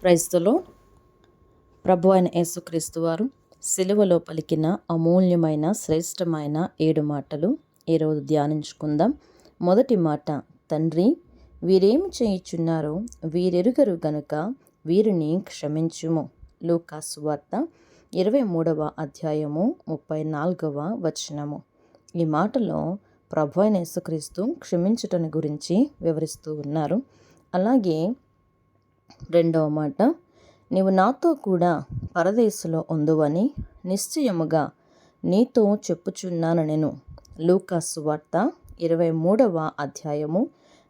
క్రైస్తలో ప్రభు అయిన యేసుక్రీస్తు వారు సిలువలో పలికిన అమూల్యమైన శ్రేష్టమైన ఏడు మాటలు ఈరోజు ధ్యానించుకుందాం. మొదటి మాట తండ్రి వీరేమి చేయుచున్నారో వీరెరుగరు గనుక వీరిని క్షమించుము. లూకాసు వార్త ఇరవై మూడవ అధ్యాయము ముప్పై నాలుగవ వచనము. ఈ మాటలో ప్రభు అయిన యేసుక్రీస్తు క్షమించుటని గురించి వివరిస్తూ ఉన్నారు. అలాగే రెండవ మాట. నీవు నాతో కూడా పరదేశంలో ఉందువని నిశ్చయముగా నీతో చెప్పుచున్నాను నేను లూకాసు వార్త ఇరవై మూడవ అధ్యాయము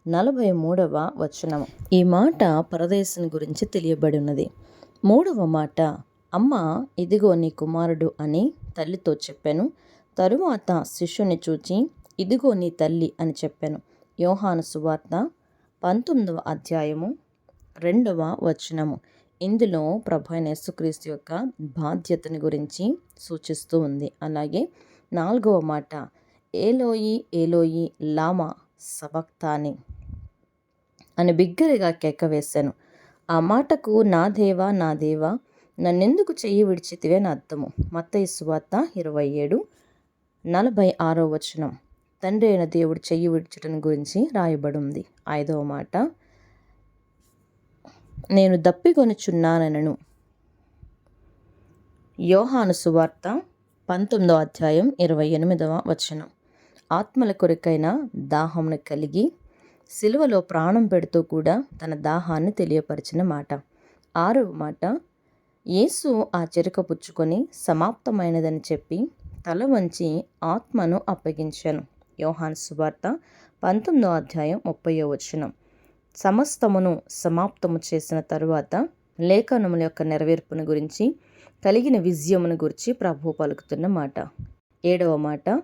నలభై మూడవ వచనం ఈ మాట పరదేశం గురించి తెలియబడి ఉన్నది మూడవ మాట అమ్మ ఇదిగో నీ కుమారుడు అని తల్లితో చెప్పాను. తరువాత శిష్యుని చూచి ఇదిగో నీ తల్లి అని చెప్పాను. యోహాను సువార్త పంతొమ్మిదవ అధ్యాయము రెండవ వచనము. ఇందులో ప్రభు యేసుక్రీస్తు యొక్క బాధ్యతని గురించి సూచిస్తూ ఉంది. అలాగే నాలుగవ మాట ఏలోయి ఏలోయి లామా సబక్తాని అని బిగ్గరగా కేక వేశాను. ఆ మాటకు నా దేవా నా దేవా నన్నెందుకు చెయ్యి విడిచితివే అని అర్థము. మత్త సువార్త ఇరవై ఏడు నలభై ఆరో వచనం. తండ్రి అయిన దేవుడు చెయ్యి విడిచటం గురించి రాయబడి ఉంది. ఐదవ మాట నేను దప్పికొనుచున్నానను యోహాను సువార్త పంతొమ్మిదో అధ్యాయం ఇరవై ఎనిమిదవ వచనం. ఆత్మల కొరకైన దాహంను కలిగి సిలువలో ప్రాణం పెడుతూ కూడా తన దాహాన్ని తెలియపరిచిన మాట. ఆరవ మాట యేసు ఆ చెరుక పుచ్చుకొని సమాప్తమైనదని చెప్పి తల వంచి ఆత్మను అప్పగించాను. యోహాన్ సువార్త పంతొమ్మిదో అధ్యాయం ముప్పయో వచనం. సమస్తమును సమాప్తము చేసిన తరువాత లేఖనముల యొక్క నెరవేర్పును గురించి కలిగిన విజయమును గురించి ప్రభు పలుకుతున్న మాట. ఏడవ మాట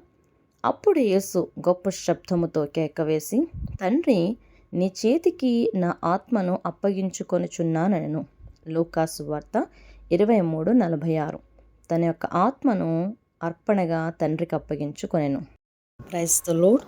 అప్పుడు యేసు గొప్ప శబ్దముతో కేకవేసి తండ్రి నీ చేతికి నా ఆత్మను అప్పగించుకొనుచున్నానను. లోకాసు వార్త ఇరవై మూడు నలభై ఆరు తన యొక్క ఆత్మను అర్పణగా తండ్రికి అప్పగించుకొనెను. క్రైస్తలో